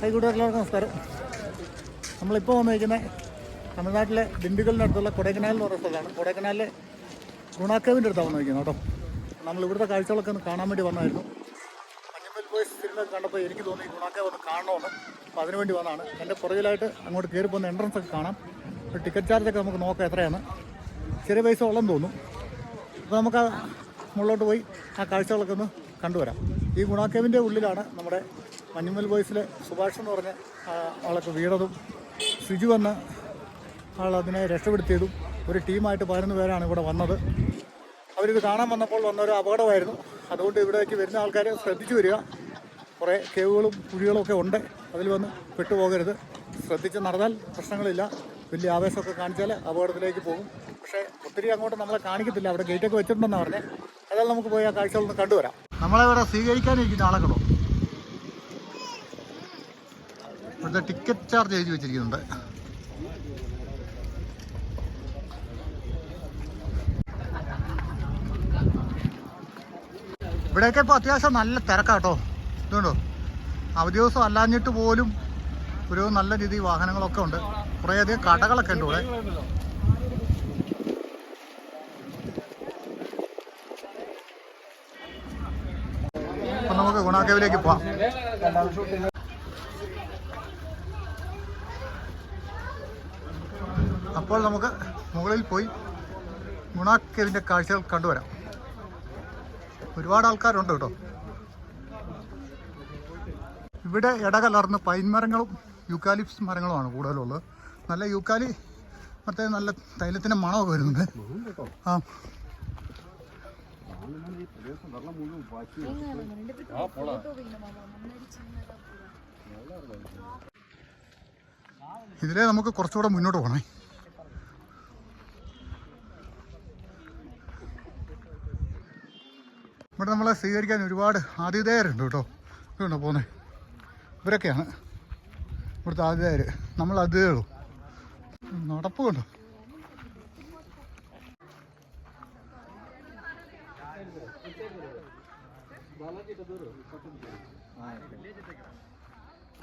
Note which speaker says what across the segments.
Speaker 1: High കൂട്ടുകാരെല്ലാവർക്കും നമസ്കാരം. നമ്മളിപ്പോൾ വന്നിരിക്കുന്നത് തമിഴ്നാട്ടിലെ ദിണ്ടുകലിനടുത്തുള്ള കൊടൈക്കനാൽ എന്ന് പറയുന്ന സ്ഥലമാണ്. കൊടൈക്കനാലിലെ ഗുണാക്കേവിന്റെ അടുത്താണ് വന്നിരിക്കുന്നത് കേട്ടോ. നമ്മൾ ഇവിടുത്തെ കാഴ്ചകളൊക്കെ ഒന്ന് കാണാൻ വേണ്ടി വന്നായിരുന്നു മഞ്ഞമ്മൽ ബോയ്സ് സിനിമ കണ്ടപ്പോൾ എനിക്ക് തോന്നി ഗുണാക്കേവ് ഒന്ന് കാണണമെന്ന് അപ്പോൾ അതിനുവേണ്ടി വന്നതാണ്. എന്റെ പുറകിലായിട്ട് അങ്ങോട്ട് കയറി പോകുന്ന എൻട്രൻസ് ഒക്കെ കാണാം. ഒരു ടിക്കറ്റ് ചാർജൊക്കെ നമുക്ക് നോക്കാം എത്രയാണ്. ചെറിയ പൈസ ഉള്ളെന്ന് തോന്നുന്നു. അപ്പോൾ നമുക്ക് മുകളിലോട്ട് പോയി ആ കാഴ്ചകളൊക്കെ ഒന്ന് കണ്ടുവരാം. ഈ ഗുണാക്കേവിന്റെ ഉള്ളിലാണ് നമ്മുടെ മഞ്ഞുമൽ ബോയ്സിലെ സുഭാഷ് എന്ന് പറഞ്ഞ ആളൊക്കെ വീണതും സിജു എന്ന ആൾ അതിനെ രക്ഷപ്പെടുത്തിയതും ഒരു ടീമായിട്ട് പതിനൊന്ന് പേരാണ് ഇവിടെ വന്നത്. അവരിത് കാണാൻ വന്നപ്പോൾ വന്നൊരു അപകടമായിരുന്നു. അതുകൊണ്ട് ഇവിടേക്ക് വരുന്ന ആൾക്കാരെ ശ്രദ്ധിച്ചു വരിക. കുറേ കേവുകളും കുഴികളും ഒക്കെ ഉണ്ട്. അതിൽ വന്ന് പെട്ടുപോകരുത്. ശ്രദ്ധിച്ച് നടന്നാൽ പ്രശ്നങ്ങളില്ല. വലിയ ആവേശമൊക്കെ കാണിച്ചാൽ അപകടത്തിലേക്ക് പോകും. പക്ഷേ ഒത്തിരി അങ്ങോട്ട് നമ്മളെ കാണിക്കത്തില്ല. അവിടെ ഗേറ്റൊക്കെ വെച്ചിട്ടുണ്ടെന്നാണ് പറഞ്ഞത് അതായത് നമുക്ക് പോയി ആ കാഴ്ചകളൊന്ന് കണ്ടുവരാം. നമ്മളെ ഇവിടെ സ്വീകരിക്കാനിരിക്കുന്ന ആളുകളോ ഇവിടുത്തെ ടിക്കറ്റ് ചാർജ് എഴുതി വെച്ചിരിക്കുന്നുണ്ട്. ഇവിടെയൊക്കെ ഇപ്പോൾ അത്യാവശ്യം നല്ല തിരക്കാട്ടോ. ഇതുകൊണ്ടോ അവധി ദിവസം അല്ലാഞ്ഞിട്ട് പോലും ഒരു നല്ല രീതിയിൽ വാഹനങ്ങളൊക്കെ ഉണ്ട്. കുറേയധികം കടകളൊക്കെ ഉണ്ട് ഇവിടെ. അപ്പം നമുക്ക് ഗുണാക്കേവിലേക്ക് പോവാം. അപ്പോൾ നമുക്ക് മുകളിൽ പോയി ഗുണാക്കേവിന്റെ കാഴ്ചകൾ കണ്ടുവരാം. ഒരുപാട് ആൾക്കാരുണ്ട് കേട്ടോ. ഇവിടെ ഇടകലർന്ന് പൈൻ മരങ്ങളും യുക്കാലിപ്സ് മരങ്ങളുമാണ് കൂടുതലുള്ളത്. നല്ല യുക്കാലി മറ്റേ നല്ല തൈലത്തിന്റെ മണമൊക്കെ വരുന്നുണ്ട്. ആ. ഇതിലെ നമുക്ക് കുറച്ചുകൂടെ മുന്നോട്ട് പോകണേ ഇവിടെ നമ്മളെ സ്വീകരിക്കാൻ ഒരുപാട് ആതിഥേയരുണ്ട് കേട്ടോ ഇതുണ്ടോ പോന്നെ ഇവരൊക്കെയാണ് ഇവിടുത്തെ ആതിഥേയർ നമ്മൾ അതിഥേയുള്ളൂ നടപ്പ് കണ്ടോ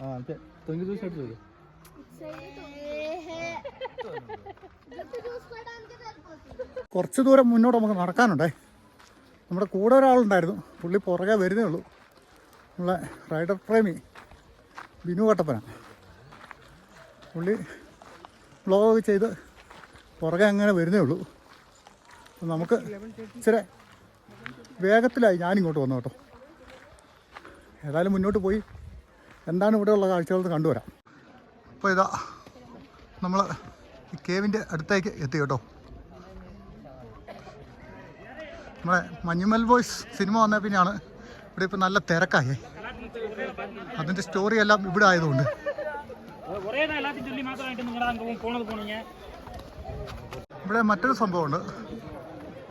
Speaker 2: అంతే తొంగి చూసినట్టు చూడు
Speaker 1: കുറച്ച് ദൂരം മുന്നോട്ട് നമുക്ക് നടക്കാനുണ്ടേ നമ്മുടെ കൂടെ ഒരാളുണ്ടായിരുന്നു. പുള്ളി പുറകെ വരുന്നേ ഉള്ളൂ. നമ്മളെ റൈഡർ പ്രേമി ബിനു കട്ടപ്പന. പുള്ളി വ്ളോഗ് ചെയ്ത് പുറകെ അങ്ങനെ വരുന്നേ ഉള്ളൂ. നമുക്ക് ഇച്ചിരി വേഗത്തിലായി ഞാനിങ്ങോട്ട് വന്നു കേട്ടോ. ഏതായാലും മുന്നോട്ട് പോയി. എന്താണ് ഇവിടെയുള്ള കാഴ്ചകൾ കണ്ടുവരാം. അപ്പോൾ ഇതാ നമ്മൾ കേവിന്റെ അടുത്തേക്ക് എത്തി കേട്ടോ. നമ്മളെ മഞ്ഞുമൽ ബോയ്സ് സിനിമ വന്ന പിന്നെയാണ് ഇവിടെ ഇപ്പം നല്ല തിരക്കായേ. അതിന്റെ സ്റ്റോറി എല്ലാം ഇവിടെ ആയതുകൊണ്ട്. ഇവിടെ മറ്റൊരു സംഭവമുണ്ട്.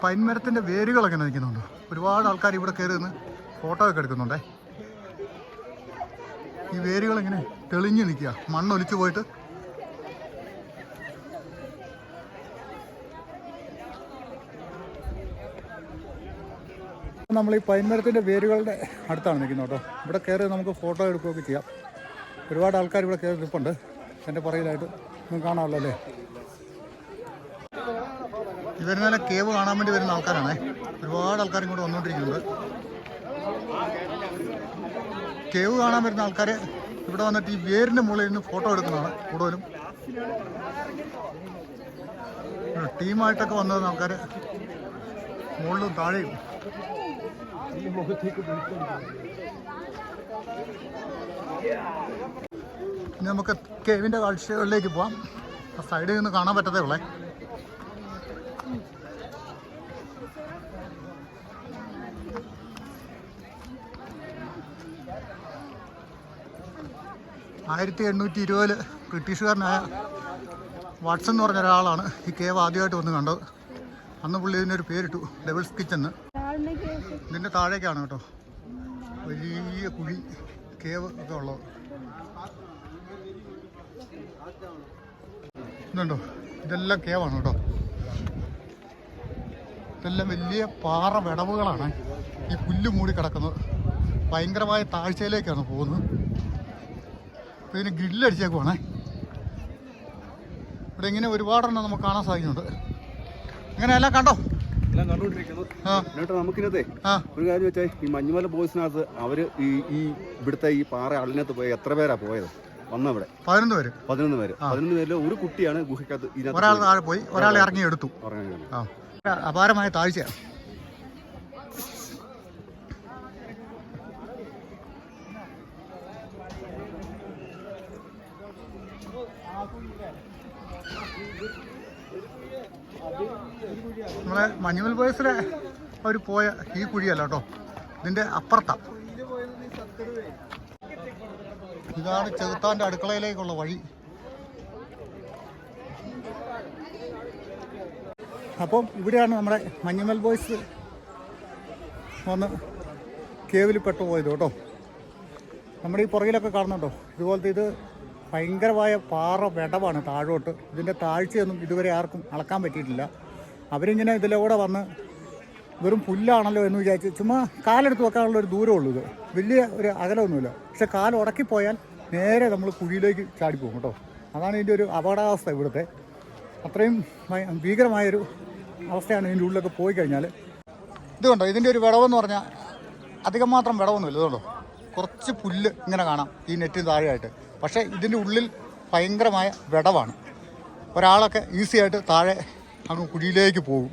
Speaker 1: പൈൻമരത്തിന്റെ വേരുകൾ അങ്ങനെ നിൽക്കുന്നുണ്ട്. ഒരുപാട് ആൾക്കാർ ഇവിടെ കയറി നിന്ന് ഫോട്ടോ ഒക്കെ എടുക്കുന്നുണ്ടേ. ഈ വേരുകളിങ്ങനെ തെളിഞ്ഞു നിൽക്കുക. മണ്ണൊലിച്ചു പോയിട്ട് നമ്മൾ ഈ പൈൻമരത്തിന്റെ വേരുകളുടെ അടുത്താണ് നിൽക്കുന്നത് കേട്ടോ. ഇവിടെ കയറി നമുക്ക് ഫോട്ടോ എടുക്കുകയൊക്കെ ചെയ്യാം. ഒരുപാട് ആൾക്കാർ ഇവിടെ കയറി നിൽപ്പുണ്ട്. എന്റെ പറയിലായിട്ട് നിങ്ങൾക്ക് കാണാമല്ലോ അല്ലേ? ഇവരുന്നാലെ കേവ് കാണാൻ വേണ്ടി വരുന്ന ആൾക്കാരാണേ. ഒരുപാട് ആൾക്കാർ ഇങ്ങോട്ട് വന്നുകൊണ്ടിരിക്കുന്നുണ്ട്. കേവ് കാണാൻ വരുന്ന ആൾക്കാർ ഇവിടെ വന്നിട്ട് ഈ വേരിന്റെ മുകളിൽ നിന്ന് ഫോട്ടോ എടുക്കുന്നതാണ് കൂടുതലും. ടീമായിട്ടൊക്കെ വന്നത് ആൾക്കാർ മുകളിലും താഴെയും. നമുക്ക് കേവിന്റെ കാഴ്ചകളിലേക്ക് പോവാം. ആ സൈഡിൽ നിന്ന് കാണാൻ പറ്റത്തേ ഉള്ളേ. ആയിരത്തി എണ്ണൂറ്റി ഇരുപതിൽ ബ്രിട്ടീഷുകാരനായ വാട്സൺ എന്ന് പറഞ്ഞ ഒരാളാണ് ഈ കേവ് ആദ്യമായിട്ട് വന്ന് കണ്ടത്. അന്ന് പുള്ളി ഇതിനൊരു പേരിട്ടു ഡെവിൾസ് കിച്ചന്ന് ഇതിന്റെ താഴേക്കാണ് കേട്ടോ. വലിയ കുഴി കേവ് ഒക്കെ ഉള്ളത്. ഇതുണ്ടോ? ഇതെല്ലാം കേവാണ് കേട്ടോ. ഇതെല്ലാം വലിയ പാറ വിടവുകളാണ് ഈ പുല്ല് മൂടി കിടക്കുന്നത്. ഭയങ്കരമായ താഴ്ചയിലേക്കാണ് പോകുന്നത്. ഇതിന് ഗ്രില്ലടിച്ചേക്കുവാണേ ഇവിടെ ഇങ്ങനെ ഒരുപാടെണ്ണം നമുക്ക് കാണാൻ സാധിക്കുന്നുണ്ട്. ഇങ്ങനെ എല്ലാം കണ്ടോ?
Speaker 2: എല്ലാം കണ്ടുകൊണ്ടിരിക്കുന്നു.
Speaker 1: ആ.
Speaker 2: എന്നിട്ട് നമുക്കിന്നത്തെ ഒരു കാര്യം വെച്ചാൽ ഈ മഞ്ഞുമല ബോയ്സിനകത്ത് അവർ ഈ ഈ ഇവിടുത്തെ ഈ പാറ അളിനകത്ത് പോയി എത്ര പേരാ പോയത്? വന്നവിടെ.
Speaker 1: പതിനൊന്ന് പേര്.
Speaker 2: പതിനൊന്ന് പേര്. പതിനൊന്ന് പേരിൽ ഒരു കുട്ടിയാണ് ഗുഹയ്ക്കകത്ത്
Speaker 1: ഒരാൾ താഴെ പോയി ഒരാളെ ഇറങ്ങി എടുത്തു അപാരമായ താഴ്ചയാണ്. നമ്മളെ മഞ്ഞുമൽ ബോയ്സിലെ ഒരു പോയ ഈ കുഴിയല്ല കേട്ടോ. ഇതിന്റെ അപ്പുറത്താ. ഇതാണ് ചെറുത്താന്റെ അടുക്കളയിലേക്കുള്ള വഴി. അപ്പം ഇവിടെയാണ് നമ്മുടെ മഞ്ഞുമൽ ബോയ്സ് വന്ന് കേവിൽ പെട്ടു പോയത് കേട്ടോ. നമ്മുടെ ഈ പുറകിലൊക്കെ കാണുന്നുണ്ടോ? ഇതുപോലത്തെ ഇത് ഭയങ്കരമായ പാറ വെടവാണ് താഴോട്ട്. ഇതിന്റെ താഴ്ചയൊന്നും ഇതുവരെ ആർക്കും അളക്കാൻ പറ്റിയിട്ടില്ല. അവരിങ്ങനെ ഇതിലൂടെ വന്ന് വെറും പുല്ലാണല്ലോ എന്ന് വിചാരിച്ച് ചുമ്മാ കാലെടുത്ത് വെക്കാനുള്ള ഒരു ദൂരമുള്ളൂ ഇത്. വലിയ ഒരു അകലമൊന്നുമില്ല. പക്ഷെ കാൽ ഉടക്കിപ്പോയാൽ നേരെ നമ്മൾ കുഴിയിലേക്ക് ചാടിപ്പോകും കേട്ടോ. അതാണ് ഇതിന്റെ ഒരു അപകടാവസ്ഥ ഇവിടുത്തെ. അത്രയും ഭീകരമായൊരു അവസ്ഥയാണ് ഇതിന്റെ ഉള്ളിലൊക്കെ പോയി കഴിഞ്ഞാൽ ഇതുകൊണ്ടോ ഇതിന്റെ ഒരു വിടവെന്ന് പറഞ്ഞാൽ അധികം മാത്രം വിടവൊന്നുമില്ല. ഇതുകൊണ്ടോ കുറച്ച് പുല്ല് ഇങ്ങനെ കാണാം ഈ നെറ്റിന് താഴെയായിട്ട്. പക്ഷേ ഇതിന്റെ ഉള്ളിൽ ഭയങ്കരമായ വിടവാണ്. ഒരാളൊക്കെ ഈസിയായിട്ട് താഴെ അങ്ങ് കുഴിയിലേക്ക് പോകും.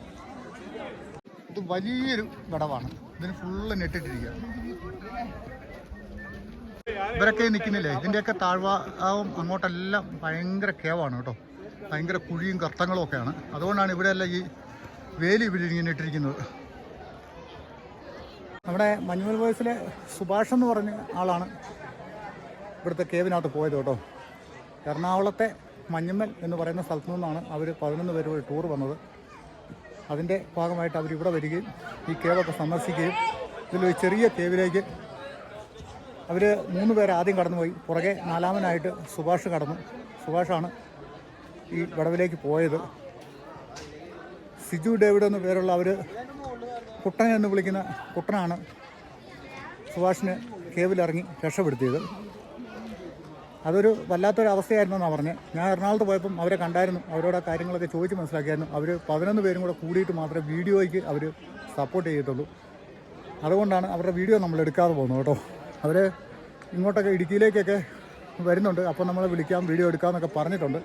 Speaker 1: ഇത് വലിയൊരു വിടവാണ്. ഇതിന് ഫുള്ള് നെട്ടിട്ടിരിക്കുക. ഇവരൊക്കെ നിൽക്കുന്നില്ലേ? ഇതിന്റെയൊക്കെ താഴ്വാവും അങ്ങോട്ടെല്ലാം ഭയങ്കര കേവാണ് കേട്ടോ. ഭയങ്കര കുഴിയും കർത്തങ്ങളും ഒക്കെയാണ്. അതുകൊണ്ടാണ് ഇവിടെയെല്ലാം ഈ വേലി ഇങ്ങനെ ഇട്ടിരിക്കുന്നത്. നമ്മുടെ മഞ്ഞുമൽ ബോയ്സിലെ സുഭാഷ് എന്ന് പറഞ്ഞ ആളാണ് ഇവിടുത്തെ കേവിനകത്ത് പോയത് കേട്ടോ. എറണാകുളത്തെ മഞ്ഞുമ്മൽ എന്ന് പറയുന്ന സ്ഥലത്തു നിന്നാണ് അവർ പതിനൊന്ന് പേര് ഒരു ടൂർ വന്നത്. അതിന്റെ ഭാഗമായിട്ട് അവരിവിടെ വരികയും ഈ കേവൊക്കെ സന്ദർശിക്കുകയും ഇതിലൊരു ചെറിയ കേവിലേക്ക് അവർ മൂന്ന് പേർ ആദ്യം കടന്നുപോയി. പുറകെ നാലാമനായിട്ട് സുഭാഷ് കടന്നു. സുഭാഷാണ് ഈ വടവിലേക്ക് പോയത്. സിജു ഡേവിഡ് എന്ന പേരുള്ള അവർ കുട്ടൻ എന്ന് വിളിക്കുന്ന കുട്ടനാണ് സുഭാഷിനെ കേവിലിറങ്ങി രക്ഷപ്പെടുത്തിയത്. അതൊരു വല്ലാത്തൊരു അവസ്ഥയായിരുന്നു എന്നാണ് പറഞ്ഞത് ഞാൻ എറണാകുളത്ത് പോയപ്പം അവരെ കണ്ടായിരുന്നു. അവരോട് ആ കാര്യങ്ങളൊക്കെ ചോദിച്ച് മനസ്സിലാക്കിയായിരുന്നു. അവർ പതിനൊന്ന് പേരും കൂടെ കൂടിയിട്ട് മാത്രമേ വീഡിയോയ്ക്ക് അവർ സപ്പോർട്ട് ചെയ്തിട്ടുള്ളൂ അതുകൊണ്ടാണ് അവരുടെ വീഡിയോ നമ്മൾ എടുക്കാതെ പോകുന്നത് കേട്ടോ. അവർ ഇങ്ങോട്ടൊക്കെ ഇടുക്കിയിലേക്കൊക്കെ വരുന്നുണ്ട്. അപ്പോൾ നമ്മൾ വിളിക്കാം വീഡിയോ എടുക്കാമെന്നൊക്കെ പറഞ്ഞിട്ടുണ്ട്.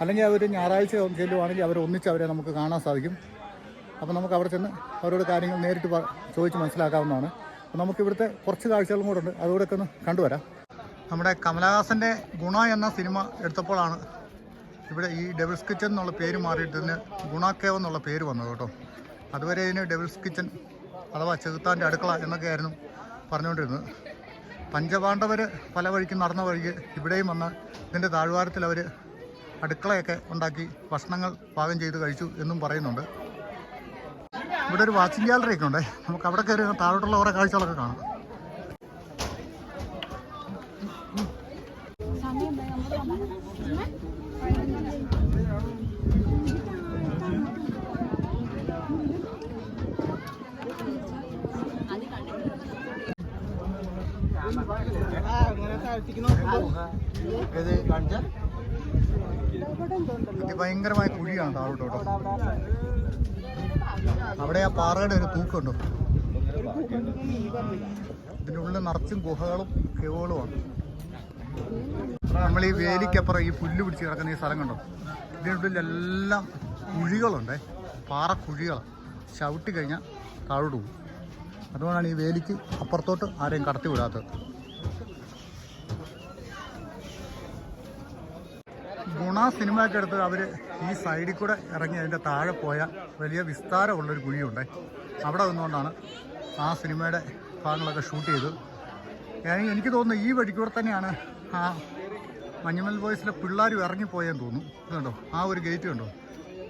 Speaker 1: അല്ലെങ്കിൽ അവർ ഞായറാഴ്ച ചെല്ലുവാണെങ്കിൽ അവർ ഒന്നിച്ച് അവരെ നമുക്ക് കാണാൻ സാധിക്കും. അപ്പോൾ നമുക്ക് അവിടെ ചെന്ന് അവരോട് കാര്യങ്ങൾ നേരിട്ട് ചോദിച്ച് മനസ്സിലാക്കാവുന്നതാണ്. അപ്പോൾ നമുക്ക് ഇവിടുത്തെ കുറച്ച് കാഴ്ചകളും കൂടെ ഉണ്ട്. അതുകൂടെ ഒക്കെ ഒന്ന് കണ്ടുവരാം. നമ്മുടെ കമലഹാസന്റെ ഗുണ എന്ന സിനിമ എടുത്തപ്പോഴാണ് ഇവിടെ ഈ ഡെവിൾസ് കിച്ചൻ എന്നുള്ള പേര് മാറിയിട്ട് ഇതിന് ഗുണാക്കേവ് എന്നുള്ള പേര് വന്നത് കേട്ടോ. അതുവരെ ഇതിന് ഡെവിൾസ് കിച്ചൻ അഥവാ ചെകുത്താന്റെ അടുക്കള എന്നൊക്കെയായിരുന്നു പറഞ്ഞുകൊണ്ടിരുന്നത്. പഞ്ചപാണ്ഡവർ പല വഴിക്ക് നടന്ന വഴിക്ക് ഇവിടെയും വന്ന് ഇതിന്റെ താഴ്വാരത്തിൽ അവർ അടുക്കളയൊക്കെ ഉണ്ടാക്കി ഭക്ഷണങ്ങൾ പാകം ചെയ്ത് കഴിച്ചു എന്നും പറയുന്നുണ്ട്. ഇവിടെ ഒരു വാച്ചിങ് ഗാലറി ഒക്കെ ഉണ്ടേ. നമുക്ക് അവിടെ കയറി താഴോട്ടുള്ള ഓരോ കാഴ്ചകളൊക്കെ കാണാം. അതിഭയങ്കരമായ കുഴിയാണ് താഴോട്ടോ അവിടെ ആ പാറയുടെ ഒരു തൂക്കുണ്ട് ഇതിന്റെ ഉള്ളിൽ നിറച്ചും ഗുഹകളും കേവുകളുമാണ്. നമ്മൾ ഈ വേലിക്കപ്പുറം ഈ പുല്ല് പിടിച്ച് കിടക്കുന്ന ഈ സ്ഥലം കണ്ടോ? ഇതിനുള്ളിലെല്ലാം കുഴികളുണ്ടേ. പാറ കുഴികളാണ് ചവിട്ടി കഴിഞ്ഞാൽ താഴോട്ട് പോകും. അതുകൊണ്ടാണ് ഈ വേലിക്ക് അപ്പുറത്തോട്ട് ആരെയും കടത്തി വിടാത്തത്. ഗുണ സിനിമയൊക്കെ എടുത്ത് അവർ ഈ സൈഡിൽ കൂടെ ഇറങ്ങി അതിന്റെ താഴെ പോയ വലിയ വിസ്താരമുള്ളൊരു കുഴിയുണ്ട്. അവിടെ നിന്നുകൊണ്ടാണ് ആ സിനിമയുടെ ഭാഗങ്ങളൊക്കെ ഷൂട്ട് ചെയ്തത് എനിക്ക് തോന്നുന്നു ഈ വഴിക്കൂടെ തന്നെയാണ് ആ മഞ്ഞുമൽ ബോയ്സിലെ പിള്ളേർ ഇറങ്ങിപ്പോയെന്ന് തോന്നുന്നു. ഇതുണ്ടോ ആ ഒരു ഗേറ്റ് കണ്ടോ?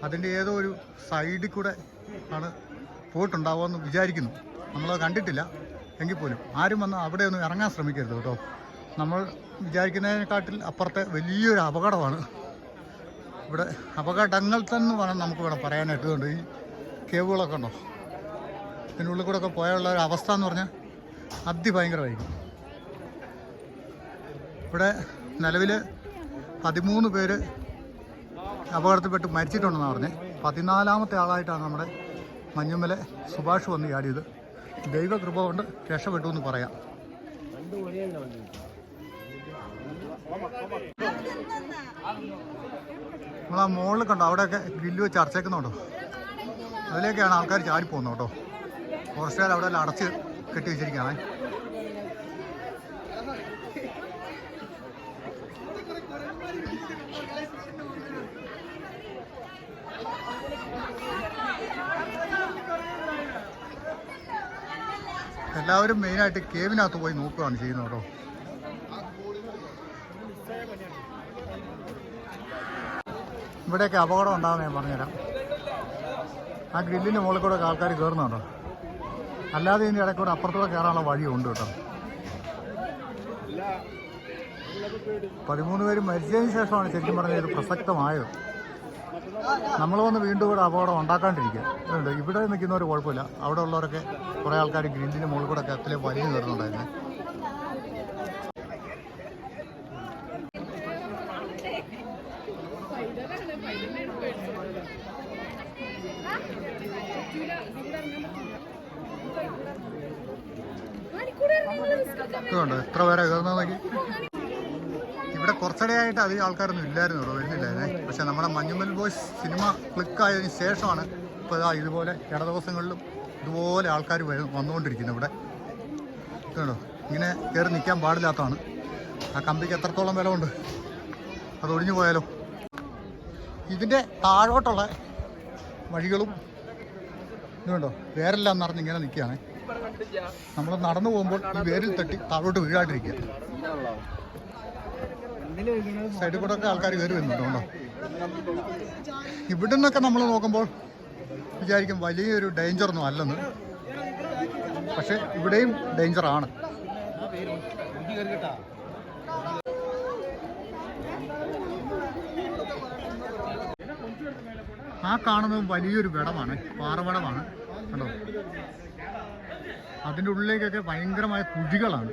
Speaker 1: അതിന്റെ ഏതോ ഒരു സൈഡിൽ കൂടെ ആണ് പോയിട്ടുണ്ടാവുമെന്ന് വിചാരിക്കുന്നു. നമ്മളത് കണ്ടിട്ടില്ല. എങ്കിൽ പോലും ആരും വന്ന് അവിടെ ഒന്നും ഇറങ്ങാൻ ശ്രമിക്കരുത് കേട്ടോ. നമ്മൾ വിചാരിക്കുന്നതിനെക്കാട്ടിൽ അപ്പുറത്തെ വലിയൊരു അപകടമാണ്. ഇവിടെ അപകടങ്ങൾ തന്നെ വേണം നമുക്ക് വേണം പറയാനായിട്ട് കൊണ്ട് ഈ കേവുകളൊക്കെ ഉണ്ടോ? ഇതിനുള്ളിൽ കൂടെ ഒക്കെ പോയുള്ള ഒരു അവസ്ഥ എന്ന് പറഞ്ഞാൽ അതിഭയങ്കരമായിരിക്കും. ഇവിടെ നിലവിൽ പതിമൂന്ന് പേര് അപകടത്തിൽപ്പെട്ട് മരിച്ചിട്ടുണ്ടെന്നാണ് പറഞ്ഞത്. പതിനാലാമത്തെ ആളായിട്ടാണ് നമ്മുടെ മഞ്ഞുമല സുഭാഷ് വന്ന് ചാടിയത് ദൈവകൃപ കൊണ്ട് രക്ഷപ്പെട്ടു എന്ന് പറയാം. നമ്മൾ ആ മുകളിൽ കണ്ടോ? അവിടെയൊക്കെ ഗ്രില്ല് വെച്ച് അടച്ചേക്കുന്നുണ്ടോ? അതിലേക്കാണ് ആൾക്കാർ ചാടി പോകുന്നത് കേട്ടോ. ഫോറസ്റ്റുകാർ അവിടെ എല്ലാം അടച്ച് കെട്ടി വെച്ചിരിക്കുകയാണ്. എല്ലാവരും മെയിനായിട്ട് കേവിനകത്ത് പോയി നോക്കുകയാണ് ചെയ്യുന്നത് കേട്ടോ. ഇവിടെയൊക്കെ അപകടം ഉണ്ടാകുന്ന ഞാൻ പറഞ്ഞുതരാം. ആ ഗ്രില്ലിന്റെ മുകളിൽ കൂടെ ആൾക്കാർ കയറുന്നുണ്ടോ അല്ലാതെ ഇതിന്റെ ഇടയ്ക്കൂടെ അപ്പുറത്തൂടെ കയറാനുള്ള വഴിയുണ്ട് കേട്ടോ. പതിമൂന്ന് പേര് മരിച്ചതിന് ശേഷമാണ് ശരിക്കും പറഞ്ഞാൽ ഇത് പ്രസക്തമായത്. നമ്മൾ വന്ന് വീണ്ടും ഇവിടെ അപകടം ഉണ്ടാക്കാണ്ടിരിക്കുക. ഇവിടെ നിൽക്കുന്നവർ കുഴപ്പമില്ല. അവിടെ ഉള്ളവരൊക്കെ കുറേ ആൾക്കാർ ഗ്രില്ലിന് മുകളിൽ കൂടെ കത്തിലെ വലിയ കയറുന്നുണ്ടായിരുന്നു ഇതുണ്ട് എത്ര പേരെ കയറുന്നത് ഇവിടെ കുറച്ചിടെയായിട്ട് അധികം ആൾക്കാരൊന്നും ഇല്ലായിരുന്നു ഇവിടെ വരുന്നില്ലായിരുന്നേ പക്ഷെ നമ്മുടെ മഞ്ഞുമൽ ബോയ്സ് സിനിമ ക്ലിക്കായതിനു ശേഷമാണ് ഇപ്പോൾ ഇതാ ഇതുപോലെ ഇട ദിവസങ്ങളിലും ഇതുപോലെ ആൾക്കാർ വരും വന്നുകൊണ്ടിരിക്കുന്നത് ഇവിടെ. കേട്ടോ ഇങ്ങനെ കയറി നിൽക്കാൻ പാടില്ലാത്തതാണ്. ആ കമ്പിക്ക് എത്രത്തോളം വില ഉണ്ട് അത് ഒഴിഞ്ഞു പോയാലോ? ഇതിന്റെ താഴോട്ടുള്ള വഴികളും ഇതുണ്ടോ? വേറെല്ലാം നിറഞ്ഞ് ഇങ്ങനെ നിൽക്കുകയാണ്. നമ്മൾ നടന്നു പോകുമ്പോൾ ഈ വേരിൽ തട്ടി താഴോട്ട് വീഴാണ്ടിരിക്കുക. സൈഡിൽ കൂടെ ഒക്കെ ആൾക്കാർ കയറി വരുന്നുണ്ട് ഇവിടെ നിന്നൊക്കെ നമ്മൾ നോക്കുമ്പോൾ വിചാരിക്കും വലിയൊരു ഡേഞ്ചറൊന്നും അല്ലെന്ന്. പക്ഷെ ഇവിടെയും ഡേഞ്ചറാണ് ആ കാണുന്നത് വലിയൊരു വിടമാണ് പാറവടമാണ് കണ്ടോ? അതിന്റെ ഉള്ളിലേക്കൊക്കെ ഭയങ്കരമായ കുഴികളാണ്.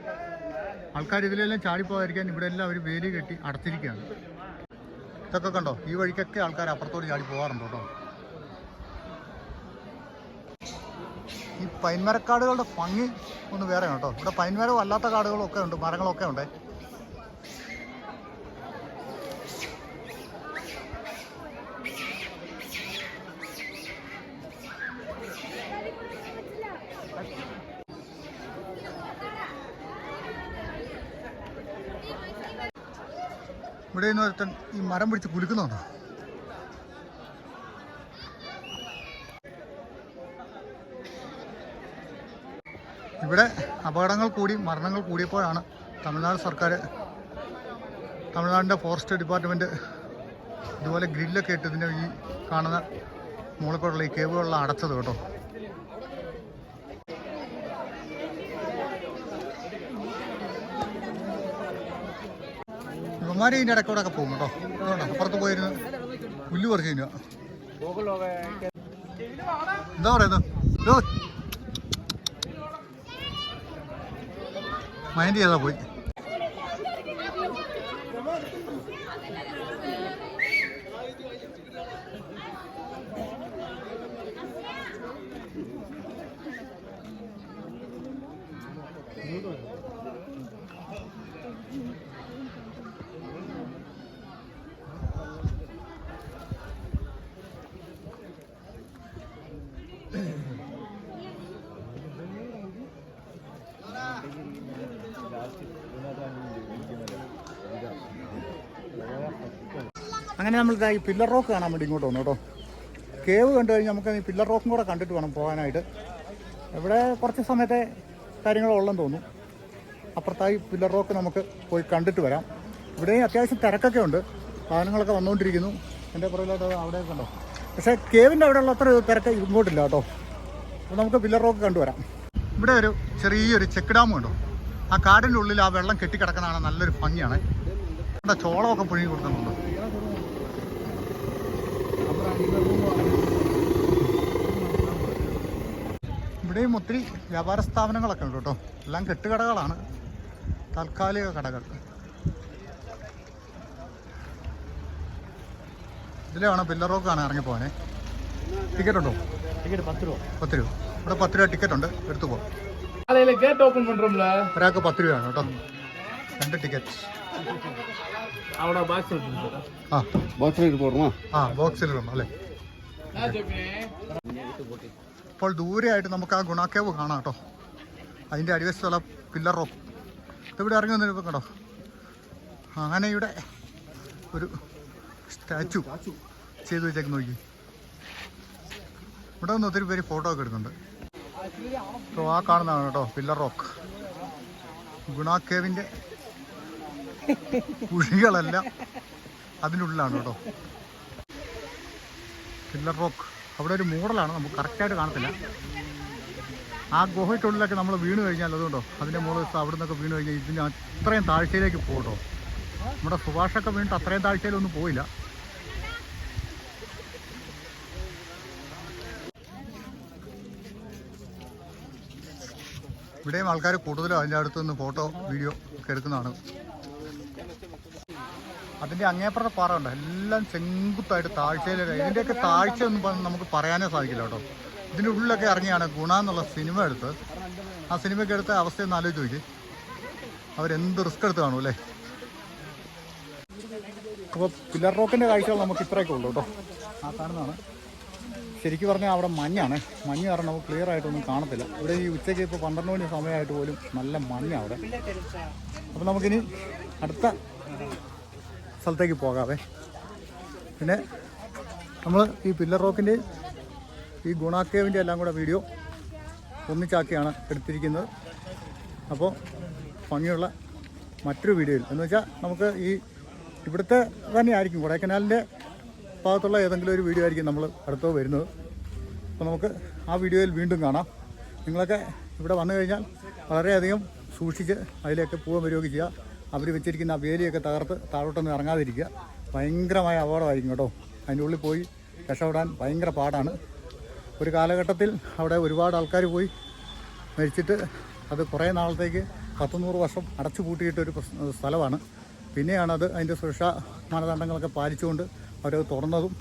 Speaker 1: ആൾക്കാർ ഇതിലെല്ലാം ചാടിപ്പോകാതിരിക്കാൻ ഇവിടെ എല്ലാം ഒരു വേലി കെട്ടി അടച്ചിരിക്കുകയാണ്. ഇതൊക്കെ കണ്ടോ? ഈ വഴിക്കൊക്കെ ആൾക്കാർ അപ്പുറത്തോട്ട് ചാടി പോകാറുണ്ട് കേട്ടോ. ഈ പൈൻമരക്കാടുകളുടെ ഭംഗി ഒന്ന് വേറെ കേട്ടോ. ഇവിടെ പൈൻമരവും അല്ലാത്ത കാടുകളൊക്കെ ഉണ്ട് മരങ്ങളൊക്കെ ഉണ്ട്. ഇവിടെ നിന്ന് ഒരുത്തൻ ഈ മരം പിടിച്ച് കുലുക്കുന്നുണ്ടോ ഇവിടെ അപകടങ്ങൾ കൂടി മരണങ്ങൾ കൂടിയപ്പോഴാണ് തമിഴ്നാട് സർക്കാർ തമിഴ്നാടിന്റെ ഫോറസ്റ്റ് ഡിപ്പാർട്ട്മെന്റ് ഇതുപോലെ ഗ്രില്ലൊക്കെ ഇട്ട് ഇതിന്റെ ഈ കാണുന്ന മുകളിൽ ഈ കേവുകളിലാണ് അടച്ചത് കേട്ടോ. ഇവന്മാർ ഇതിന്റെ ഇടയ്ക്കൂടെ ഒക്കെ പോകും കേട്ടോ. അപ്പുറത്ത് പോയിരുന്ന് പുല്ല് പറിച്ചു കഴിഞ്ഞാൽ എന്താ പറയുന്നത്. മൈൻഡ് ചെയ്താ പോയി. അങ്ങനെ നമ്മൾ ഇതാ ഈ പില്ലർ റോക്ക് കാണാൻ വേണ്ടി ഇങ്ങോട്ട് വന്നു കേട്ടോ. കേവ് കണ്ടു കഴിഞ്ഞാൽ നമുക്ക് ഈ പില്ലർ റോക്കും കൂടെ കണ്ടിട്ട് വേണം പോകാനായിട്ട്. ഇവിടെ കുറച്ച് സമയത്തെ കാര്യങ്ങളുള്ളെന്ന് തോന്നുന്നു. അപ്പുറത്തായി പില്ലർ റോക്ക് നമുക്ക് പോയി കണ്ടിട്ട് വരാം. ഇവിടെയും അത്യാവശ്യം തിരക്കൊക്കെ ഉണ്ട്. വാഹനങ്ങളൊക്കെ വന്നുകൊണ്ടിരിക്കുന്നു. എന്റെ പുറകിലോട്ട് അവിടെ കണ്ടോ പക്ഷേ കേവിന്റെ അവിടെയുള്ള അത്ര തിരക്ക് ഇങ്ങോട്ടില്ല കേട്ടോ. അപ്പോൾ നമുക്ക് പില്ലർ റോക്ക് കണ്ടുവരാം. ഇവിടെ ഒരു ചെറിയൊരു ചെക്ക് ഡാം ഉണ്ടോ? ആ കാടിന്റെ ഉള്ളിൽ ആ വെള്ളം കെട്ടിക്കിടക്കുന്നതാണ് നല്ലൊരു ഭംഗിയാണ്. ഇവിടെ ചോളമൊക്കെ പുഴുങ്ങി കൊടുക്കുന്നുണ്ട്? ഇവിടെയും ഒത്തിരി വ്യാപാര സ്ഥാപനങ്ങളൊക്കെ ഉണ്ട് കേട്ടോ. എല്ലാം കെട്ടുകടകളാണ്. താൽക്കാലിക കടകൾ. ഇതിലാണ് പില്ലറോക്കാണ് ഇറങ്ങിപ്പോവാനെ ടിക്കറ്റ് ഉണ്ടോ?
Speaker 3: ടിക്കറ്റ്
Speaker 1: പത്ത് രൂപ. ഇവിടെ പത്ത് രൂപ ടിക്കറ്റ് ഉണ്ട്. എടുത്തു പോകാം ഒരാൾക്ക് പത്ത് രൂപയാണ് കേട്ടോ. രണ്ട് ടിക്കറ്റ് ആ.
Speaker 2: ബോക്സിലേക്ക് പോകണോ
Speaker 1: ആ ബോക്സിലിടണം അല്ലേ? ഇപ്പോൾ ദൂരെയായിട്ട് നമുക്ക് ആ ഗുണാക്കേവ് കാണാം കേട്ടോ. അതിന്റെ അടിവശത്തുള്ള പില്ലറോ റോക്ക് ഇവിടെ ഇറങ്ങി വന്നിട്ട് കേട്ടോ. ആനയുടെ ഒരു സ്റ്റാച്ചു ചെയ്തു വെച്ചേക്ക് നോക്കി. ഇവിടെ നിന്ന് ഒത്തിരി പേര് ഫോട്ടോ ഒക്കെ എടുക്കുന്നുണ്ട്. അപ്പോൾ ആ കാണുന്നതാണ് കേട്ടോ പില്ലർ റോക്ക് ഗുണാക്കേവിന്റെ കുഴികളെല്ലാം. അതിനുള്ളിലാണ് കേട്ടോ. കില്ലർ റോക്ക് അവിടെ ഒരു മൂടലാണ് നമുക്ക് കറക്റ്റായിട്ട് കാണത്തില്ല. ആ ഗുഹയ്ക്കുള്ളിലൊക്കെ നമ്മൾ വീണ് കഴിഞ്ഞാൽ അതുകൊണ്ടോ? അതിന്റെ മുകളിൽ അവിടെ നിന്നൊക്കെ വീണ് കഴിഞ്ഞാൽ ഇതിന് അത്രയും താഴ്ചയിലേക്ക് പോകട്ടോ നമ്മുടെ സുഭാഷൊക്കെ വീണിട്ട് അത്രയും താഴ്ചയിലൊന്നും പോയില്ല. ഇവിടെയും ആൾക്കാർ കൂടുതലും അതിന്റെ അടുത്ത് നിന്ന് ഫോട്ടോ വീഡിയോ ഒക്കെ എടുക്കുന്നതാണ്. അതിന്റെ അങ്ങേപ്പുറത്തെ പാറ ഉണ്ട് എല്ലാം ചെങ്കുത്തായിട്ട് താഴ്ചയിൽ ഇതിന്റെയൊക്കെ താഴ്ച ഒന്നും നമുക്ക് പറയാനേ സാധിക്കില്ല കേട്ടോ. ഇതിന്റെ ഉള്ളിലൊക്കെ ഇറങ്ങിയാണ് ഗുണ എന്നുള്ള സിനിമ എടുത്ത് ആ സിനിമയ്ക്ക് എടുത്ത അവസ്ഥ അവസ്ഥയൊന്ന് ആലോചിച്ച് നോക്കി. അവരെന്ത് റിസ്ക് എടുത്ത് കാണും അല്ലേ? അപ്പോൾ പില്ലർ റോക്കിന്റെ കാഴ്ചകൾ നമുക്ക് ഇത്രയൊക്കെ ഉള്ളൂ കേട്ടോ. ആ കാണുന്നതാണ്. ശരിക്കും പറഞ്ഞാൽ അവിടെ മഞ്ഞാണ്. മഞ്ഞ് കാരണം നമുക്ക് ക്ലിയർ ആയിട്ടൊന്നും കാണത്തില്ല. ഇവിടെ ഈ ഉച്ചയ്ക്ക് ഇപ്പോൾ പന്ത്രണ്ട് മണി സമയമായിട്ട് പോലും നല്ല മഞ്ഞാണ് അവിടെ. അപ്പോൾ നമുക്കിനി അടുത്ത സ്ഥലത്തേക്ക് പോകാവേ. പിന്നെ നമ്മൾ ഈ പില്ലർ റോക്കിന്റെയും ഈ ഗുണാക്കേവിന്റെ എല്ലാം കൂടെ വീഡിയോ ഒന്നിച്ചാക്കിയാണ് എടുത്തിരിക്കുന്നത്. അപ്പോൾ ഭംഗിയുള്ള മറ്റൊരു വീഡിയോയിൽ എന്ന് വെച്ചാൽ നമുക്ക് ഈ ഇവിടുത്തെ തന്നെ ആയിരിക്കും കൊടൈക്കനാലിന്റെ ഭാഗത്തുള്ള ഏതെങ്കിലും ഒരു വീഡിയോ ആയിരിക്കും നമ്മൾ അടുത്തോ വരുന്നത്. അപ്പോൾ നമുക്ക് ആ വീഡിയോയിൽ വീണ്ടും കാണാം. നിങ്ങളൊക്കെ ഇവിടെ വന്നു കഴിഞ്ഞാൽ വളരെയധികം സൂക്ഷിച്ച് അതിലേക്ക് പോകാൻ വരികയൊക്കെ ചെയ്യുക അവർ വെച്ചിരിക്കുന്ന ആ വേലിയൊക്കെ തകർത്ത് താഴോട്ടൊന്നും ഇറങ്ങാതിരിക്കുക. ഭയങ്കരമായ അപകടമായിരിക്കും കേട്ടോ. അതിന്റെ ഉള്ളിൽ പോയി രക്ഷപ്പെടാൻ ഭയങ്കര പാടാണ്. ഒരു കാലഘട്ടത്തിൽ അവിടെ ഒരുപാട് ആൾക്കാർ പോയി മരിച്ചിട്ട് അത് കുറേ നാളത്തേക്ക് പത്തുനൂറ് വർഷം അടച്ചു പൂട്ടിയിട്ടൊരു പ്രസ്- സ്ഥലമാണ്. പിന്നെയാണ് അത് അതിന്റെ സുരക്ഷാ മാനദണ്ഡങ്ങളൊക്കെ പാലിച്ചുകൊണ്ട് അവരത് തുറന്നതും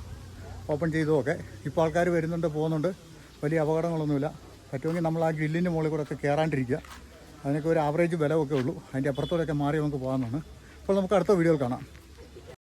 Speaker 1: ഓപ്പൺ ചെയ്തതുമൊക്കെ ഇപ്പോൾ ആൾക്കാർ വരുന്നുണ്ട് പോകുന്നുണ്ട്. വലിയ അപകടങ്ങളൊന്നുമില്ല. പറ്റുമെങ്കിൽ നമ്മൾ ആ ഗ്രില്ലിന്റെ മുകളിൽ കൂടെ ഒക്കെ കയറാണ്ടിരിക്കുക. അതിനൊക്കെ ഒരു ആവറേജ് ഒക്കെ ഉള്ളൂ. അതിന്റെ അപ്പുറത്തോടെയൊക്കെ മാറി നമുക്ക് പോകാമെന്നാണ്. അപ്പോൾ നമുക്ക് അടുത്ത വീഡിയോയിൽ കാണാം.